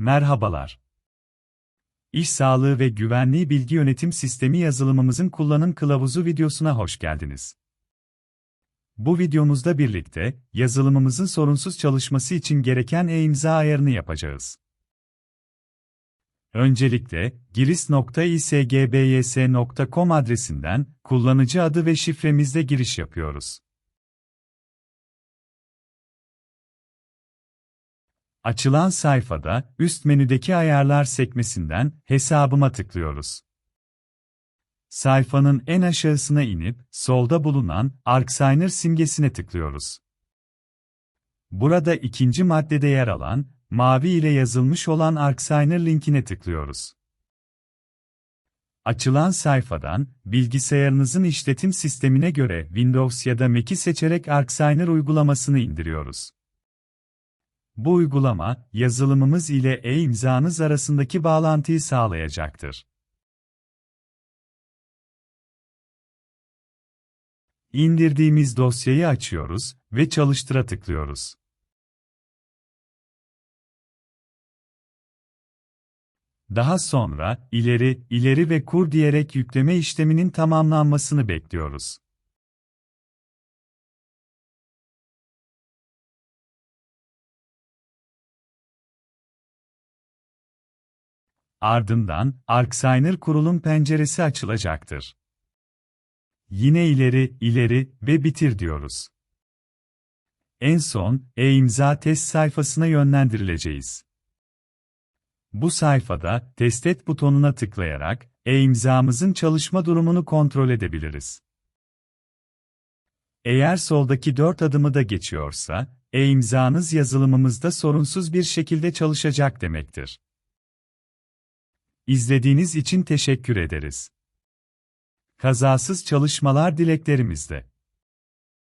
Merhabalar. İş Sağlığı ve Güvenliği Bilgi Yönetim Sistemi yazılımımızın kullanım kılavuzu videosuna hoş geldiniz. Bu videomuzda birlikte, yazılımımızın sorunsuz çalışması için gereken e-imza ayarını yapacağız. Öncelikle, giris.isgbys.com adresinden, kullanıcı adı ve şifremizle giriş yapıyoruz. Açılan sayfada, üst menüdeki ayarlar sekmesinden hesabıma tıklıyoruz. Sayfanın en aşağısına inip, solda bulunan ArcSigner simgesine tıklıyoruz. Burada ikinci maddede yer alan, mavi ile yazılmış olan ArcSigner linkine tıklıyoruz. Açılan sayfadan, bilgisayarınızın işletim sistemine göre Windows ya da Mac'i seçerek ArcSigner uygulamasını indiriyoruz. Bu uygulama, yazılımımız ile e-imzanız arasındaki bağlantıyı sağlayacaktır. İndirdiğimiz dosyayı açıyoruz ve çalıştıra tıklıyoruz. Daha sonra, ileri, ileri ve kur diyerek yükleme işleminin tamamlanmasını bekliyoruz. Ardından, ArcSigner kurulum penceresi açılacaktır. Yine ileri, ileri ve bitir diyoruz. En son, e-imza test sayfasına yönlendirileceğiz. Bu sayfada, test et butonuna tıklayarak, e-imzamızın çalışma durumunu kontrol edebiliriz. Eğer soldaki 4 adımı da geçiyorsa, e-imzanız yazılımımızda sorunsuz bir şekilde çalışacak demektir. İzlediğiniz için teşekkür ederiz. Kazasız çalışmalar dileklerimizde.